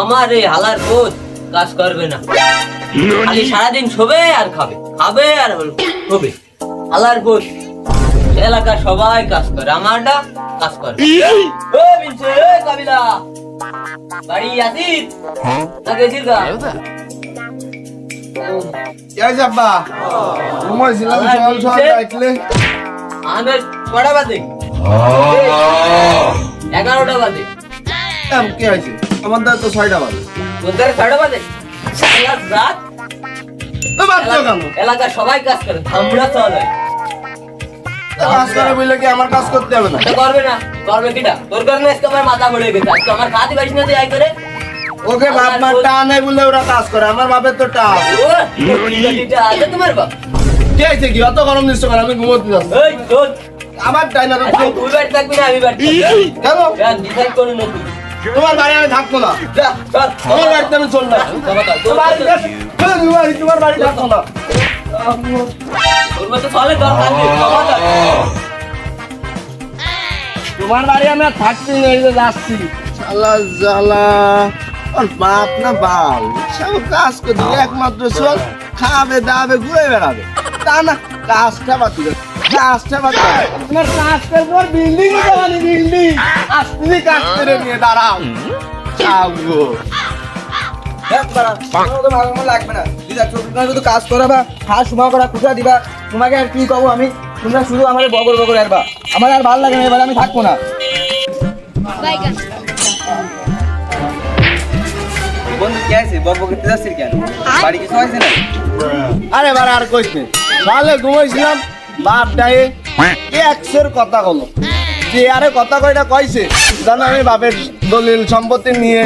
আমার এই হালার পোত কাজ করবে না। খালি সারাদিন শোবে আর খাবে খাবে আর হবে হালার পোত এলাকার সবাই কাজ করে আমারটা কাজ করে। ও মিনছে ও কাবিলা। বাড়ি আসিস না গেছিস গা? এই যাব্বা ঘুমাইছিলাম সকাল সকাল ডাকলে আমাদের কটা বাজে? এগারোটা বাজে। কি হয়েছে আমার দ্বারা তো ছয়টা বাজে। তোদের ছটা বাজে? সারা রাত এ, বাদ দাও কেন? এলাকার সবাই কাজ করে ধামড়া চলে। কাজ করে বললে কি আমার কাজ করতে হবে না? করবে না করবে কিটা? তোর কারণে আজকে আমার মাথা পড়ে গেছে। আজকে আমার খাতে পারিস না তুই আই করে? ওকে বাপ মার টা নাই বলে ওরা কাজ করে আমার বাপের তো টা আছে। তোমার বাপ? কি অত গরম দিচ্ছ কেন? আমি ঘুমোতে যাচ্ছি। আমার না তো? তুই বাড়ি থাকবি না আমি বাড়ি কেন? ডিসাইড করে নে তুই তোমার বাড়ি আমি থাকব না। তোমার বাড়িতে আমি চললাম। বাবা, তোর তোমার তোমার বাড়ি- থাকব না। চলে চল। তোমার বাড়ি। আমি আর থাকছি না এই যে যাচ্ছি। শালা আর বাপ না বাল? সব কাজ করতে একমাত্র চল খাবে দাবে ঘুরে বেড়াবে। তা না কাজটা বাতি কাজটা বাতি তোমার করব বিল্ডিং দেওয়ানি বিল্ডিং আসতে কাজ করে নিয়ে দাঁড়াও যাব। লাগবে না। দিদা তোমরা শুধু কাজ করাবা। হাঁস করা দিবা। তোমাকে আর কি কবো আমি? তোমরা শুধু আমার বগর বগর আরবা আমার আর ভালো লাগে না এবার আমি থাকব না। বন্ধু কে আছে বক বক করতে যাচ্ছিস কেন? বাড়ি কিছু হয়েছে না আরে এবার আর কইস তাহলে ঘুমাইছিলাম। বাপ ডায়ে একশোর কথা হলো যে আরে কথা কয়টা কইছে? জানো আমি বাপের দলিল সম্পত্তি নিয়ে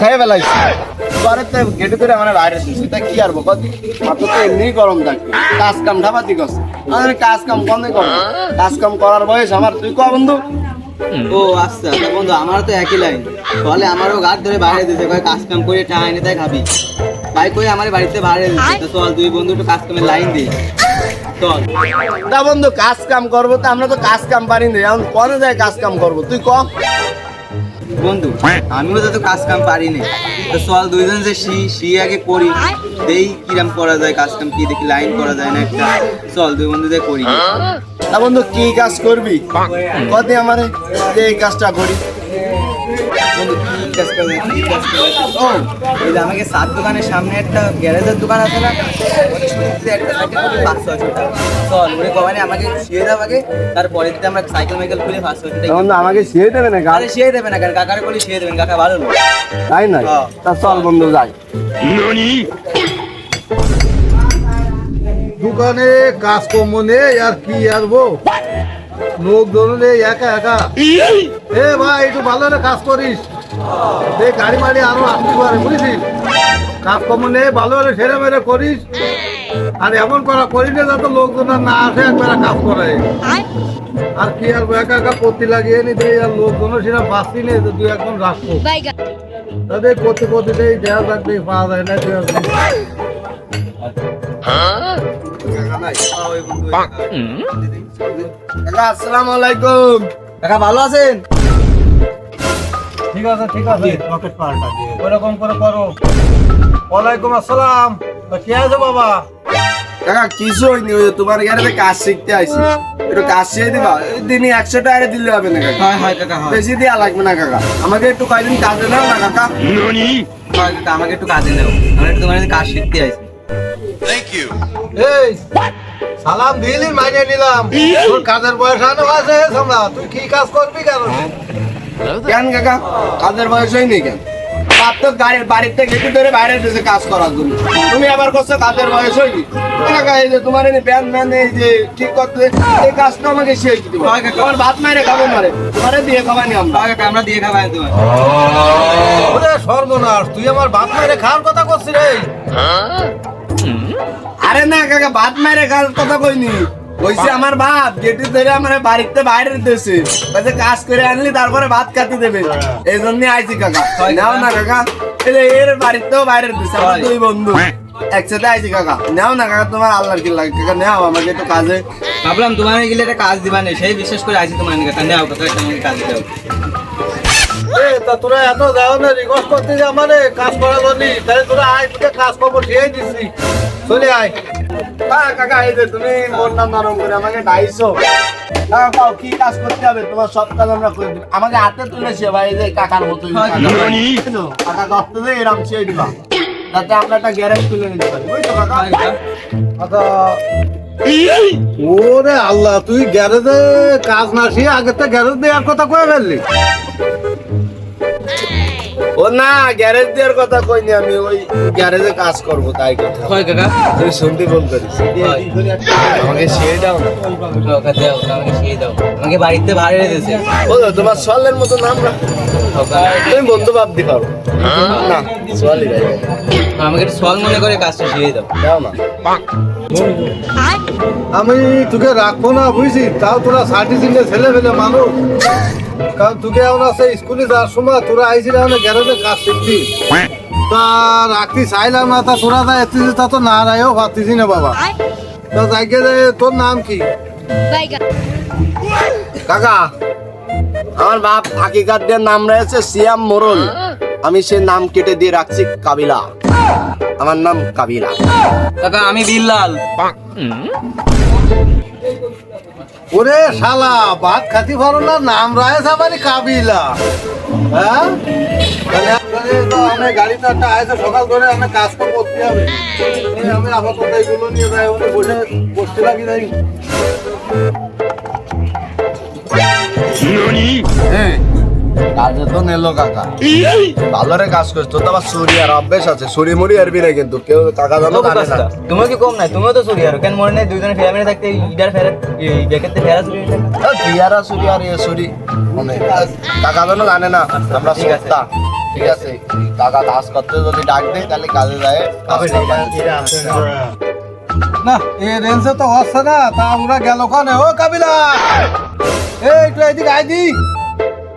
খেয়ে ফেলাইছি। পরে তো গেটে করে আমার বাইরে দিয়েছি তা কি আর বকত মাত্র তো এমনি গরম থাকবে। কাজ কাম ঢাবাতি করছে। আমি কাজ কাম কমে করব। কাজ কাম করার বয়স আমার। তুই ক বন্ধু? ও আচ্ছা বন্ধু আমারও তো একই লাইন। তাহলে আমারও গাছ ধরে বাইরে দিতে কয় কাজ কাম করে টাকা এনে তাই খাবি। তাই কই আমার বাড়িতে বাইরে তো চল দুই বন্ধু একটু কাজ কামের লাইন দিই। চল। তা বন্ধু কাজ কাম করব তো আমরা তো কাজ কাম পারি না। এখন কনে যায় কাজ কাম করব? তুই ক? বন্ধু আমিও তো কাজ কাম পারি না। তো চল দুইজন যে শি শি আগে করি। দেই কিরাম করা যায় কাজ কাম কি দেখি লাইন করা যায় না একটা। চল দুই বন্ধু যে করি। তা বন্ধু কি কাজ করবি? কতে আমারে যে এই কাজটা করি। বন্ধু কি কাজ করবে কি কাজ করবে ও ওই যে আমাকে সাত দোকানের সামনে একটা গ্যারেজের দোকান আছে না একটা সাইকেল খুলে পাঁচশো আছে ওটা। চল ওরে কমানে আমাকে শিয়ে দাও আগে তারপরে দিতে আমরা সাইকেল মাইকেল খুলে পাঁচশো আমাকে শিয়ে দেবে না শিয়ে দেবে না কারণ কাকারে বলি শিয়ে দেবেন কাকা ভালো লোক। তাই না। তা চল বন্ধু যাই। দোকানে কাজকর্ম নেই আর কি আরবো লোক ধরলে একা একা। এ ভাই একটু ভালো করে কাজ করিস। এই গাড়ি মাড়ি আরও আসতে পারে বুঝেছিস? কাজকর্ম নেই ভালো করে সেরে মেরে করিস। আর এমন করা করিস না যাতে লোকজন না আসে একবার কাজ করে। আর কি আর একা একা পত্তি লাগিয়ে নিতে আর লোকজন সেটা বাঁচতি নেই তো দুই একজন রাখব। তাদের করতে করতে দেওয়া থাকতে পাওয়া যায় না দুই। একজন কাকা আসসালামু আলাইকুম। কাকা ভালো আছেন? ঠিক আছে ঠিক আছে। রকেট পাল্টা দিয়ে ওরকম করে করো। ওয়ালাইকুম আসসালাম। তা কে আছে বাবা? কাকা কিছু হয়নি ওই তোমার গাড়িতে কাজ শিখতে আইছি। একটু কাজ শিখে দিবা। এই দিনই একশো টাকা দিলে হবে না কাকা। হয় হয় কাকা বেশি দেওয়া লাগবে না কাকা। আমাকে একটু কয়দিন কাজে নাও না কাকা? আমাকে একটু কাজে নেও আমরা একটু তোমার কাজ শিখতে আইছি। এই সালাম দিলি মাইনে নিলাম। তোর কাজের বয়স আনো আছে সামলা তুই কি কাজ করবি কেন? কেন কাকা? কাজের বয়স হয়নি কেন? বাপ তো গাড়ির বাড়িতে গেটে ধরে বাইরে দিয়েছে কাজ করার জন্য। তুমি আবার করছ কাজের বয়স হয়নি? কাকা এই যে তোমার এই প্যান ম্যান এই যে ঠিক করতে এই কাজটা আমাকে শিখে দিবা হয় কাকা। তোমার ভাত মাইরে খাব মারে। তোমারে দিয়ে খাবানি আমরা। হয় কাকা আমরা দিয়ে খাবাই তোমার ওরে সর্বনাশ তুই আমার বাপ মায়ের খাওয়ার কথা করছিস রে। আরে না কাকা ভাত মাইরে খাওয়ার কথা কইনি। কইছে আমার বাপ গেটে ধরে আমার বাড়িতে বাইরে দিতেছে। বলছে কাজ করে আনলি তারপরে ভাত খাতে দেবে। এই জন্য আইছি কাকা। নাও না কাকা এই যে এর বাড়িতেও বাইরে দিতেছে আমার দুই বন্ধু। একসাথে আইছি কাকা। নাও না কাকা তোমার আল্লাহর কি লাগে? কাকা নাও আমাকে একটু কাজে। ভাবলাম তোমার গেলে একটা কাজ দিবা নেই সেই বিশ্বাস করে আইছি তোমার কাকা নেও কাকা একটা আমাকে কাজ দাও। তা তোরা এত যাও না রিকোয়েস্ট করতে যে আমারে কাজ করা করলি তাহলে তোরা আয় তোকে কাজ খবর দিয়েই দিচ্ছি চলে আয়। কাকা এই যে তুমি মোর নাম নরম করে আমাকে ডাইছো। কি কাজ করতে হবে? তোমার সব কাজ আমরা করে আমাকে হাতে তুলেছে ভাই যে কাকার মতো কাকা করতে যে এরম ছেড়ে দিবা। যাতে আমরা একটা গ্যারেজ তুলে নিতে পারি। বুঝছ কাকা? ওরে আল্লাহ তুই গ্যারেজে কাজ না আগে তো গ্যারেজ দেওয়ার কথা কয়ে ফেললি। ও না গ্যারেজ দেওয়ার কথা কইনি আমি ওই গ্যারেজে কাজ করব তাই কথা। হয় কাকা? তুই শুনতে ফোন করিস আমাকে ছেড়ে দাও না। কাকা দাও আমাকে শিখিয়ে দাও। আমাকে বাড়িতে ভাড়া রেখেছে বলো তোমার সোয়ালের মতো নাম রাখ। তুমি বন্ধু ভাবতে পারো। না সোয়ালি ভাই আমাকে একটু সল মনে করে কাজটা শিখিয়ে দাও। দাও না আমি তোকে রাখব না বুঝছি তাও তোরা সার্টিফিকেট ছেলে ফেলে মানুষ। কারণ তোকে আমরা সেই স্কুলে যাওয়ার সময় তোরা আইসি না গ্যারেজে কাজ শিখবি তা রাখতে চাইলাম না তা তোরা যা এসেছিস তা তো না রায়ও ভাবতেছি না বাবা। তা যাইকে তোর নাম কি? কাকা আমার বাপ হাকিকাত দিয়ে নাম রয়েছে সিয়াম মোরল। আমি সে নাম কেটে দিয়ে রাখছি কাবিলা। আমার নাম কাবিলা। কাকা আমি বিল্লাল। ওরে শালা ভাত খাতি ভালো না নাম রায় আমার কাবিলা। হ্যাঁ? আমি গাড়িতে একটা আয়সা সকাল করে আমি কাজ তো করতে হবে। আমি আপাতত এগুলো নিয়ে যাই ওখানে বসে বসতে লাগি যাই হ্যাঁ। কাজে তো নেলো কাকা। ভালোরে কাজ করছ তো আবার সুরি আর অভ্যেস আছে সুরি মুড়ি আরবি না কিন্তু কেউ কাকা জানো না। তোমার কি কম নাই? তুমিও তো চুরি আর কেন মনে নেই? দুজনে ফেরা মেরে থাকতে ইডার ফেরা ফেরা হয়ে থাকে সুরি আর এ সুরি মানে কাকা জানো জানে না আমরা ঠিক আছে। সত্তা। ঠিক আছে কাকা কাজ করতে যদি ডাক দেয় তাহলে কাজে যায়। না এই রেঞ্জে তো হচ্ছে না তা আমরা গেল কানে? ও কাবিলা! এই একটু এদিকে আই দি।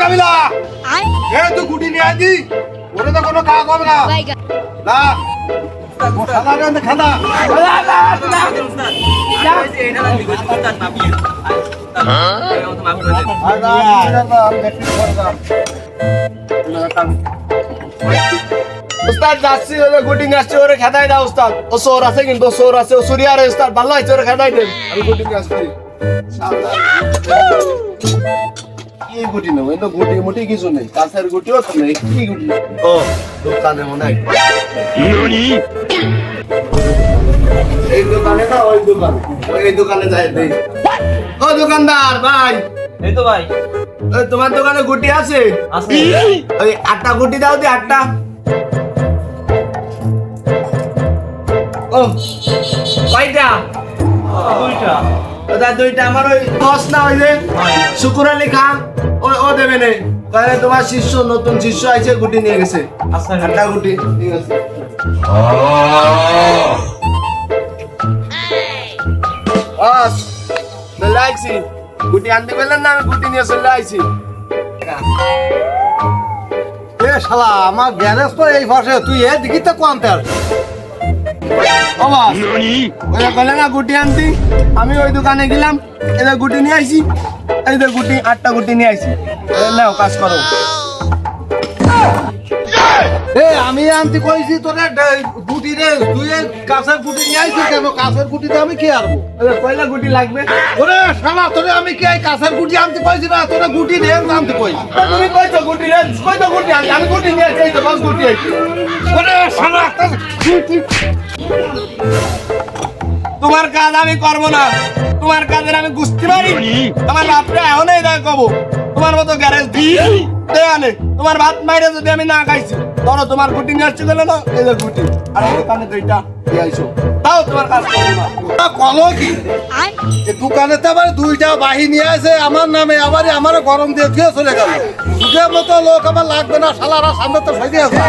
কাবিলা এ তুই গুটি নিয়ে আইছি ওরে তো কোনো কাজ হবে না। খাদা উস্তাদ, যাচ্ছি ওরে গুটিং আসছে, ওরে খেদাই দাও, উস্তাদ। ও সোর আছে কিন্তু সোর আছে, ও সুরি আর উস্তাদ। ভালো আছে ওরে খেদাই দেন। আমি গুটিং আসছি। কি গুটি নেব? এই তো গুটি মুটি কিছু নেই। কাছের গুটিও তো নেই। কি গুটি? ও দোকানে মনে হয়। এই দোকানে না ওই দোকানে। ওই দোকানে যাই দেই। ও দোকানদার ভাই। এই তো ভাই। ওই তোমার দোকানে গুটি আছে? আছে। ওই আটটা গুটি দাও দি আটটা। ও কয়টা? দুইটা। ওটা দুইটা আমার ওই দশ না ওই যে শুকুর আলী খান ও ও দেবে নে। তাহলে তোমার শিষ্য নতুন শিষ্য আছে গুটি নিয়ে গেছে। আচ্ছা। আটটা গুটি ঠিক আছে বাস চলে আইছি। গুটি আনতে পারলেন না আমি গুটি নিয়ে চলে আইছি। এ শালা আমার গ্যারেজ তো এই পাশে তুই এ দিকে তো কোয়ান্তে আর ও বাস ওই বলে না গুটি আনতি। আমি ওই দোকানে গেলাম এদের গুটি নিয়ে আইছি এই গুটি আটটা গুটি নিয়ে আইছি। নাও কাজ করো। এ আমি আনতে কইছি তোরে গুটি রে তুই কাছের গুটি নিয়ে আইছিস কেন? কাছের গুটিতে আমি কি যে কয়লা গুটি লাগবে। ওরে শালা তোরে আমি কি এই কাছের গুটি আনতে কইছি না? তোরে গুটি রেঞ্জ আনতে কইছি। তুমি কইছো গুটি রে কইছো গুটি আমি গুটি নিয়ে আইছি তো বাস গুটি আইছি। ওরে শালা তুই তোমার কাজ আমি করব না। তোমার কাজের আমি বুঝতে পারি আমার বাপরে এমনই দেয় কব। তোমার মতো গ্যারেজ দিয়ে আনে তোমার ভাত মাইরে যদি আমি না খাইছি ধরো তোমার গুটিং আসছে গেলে না? এই যে গুটি। আর দোকানে দুইটা দিয়ে আইসো তাও তোমার কাজ করব না। কলো কি? দোকানে তো আবার দুইটা বাহিনী আছে আমার নামে আবার আমার গরম দিয়ে দিয়ে চলে গেল। দুটোর মতো লোক আমার লাগবে না সালারা সামনে তো ফেলে আছে।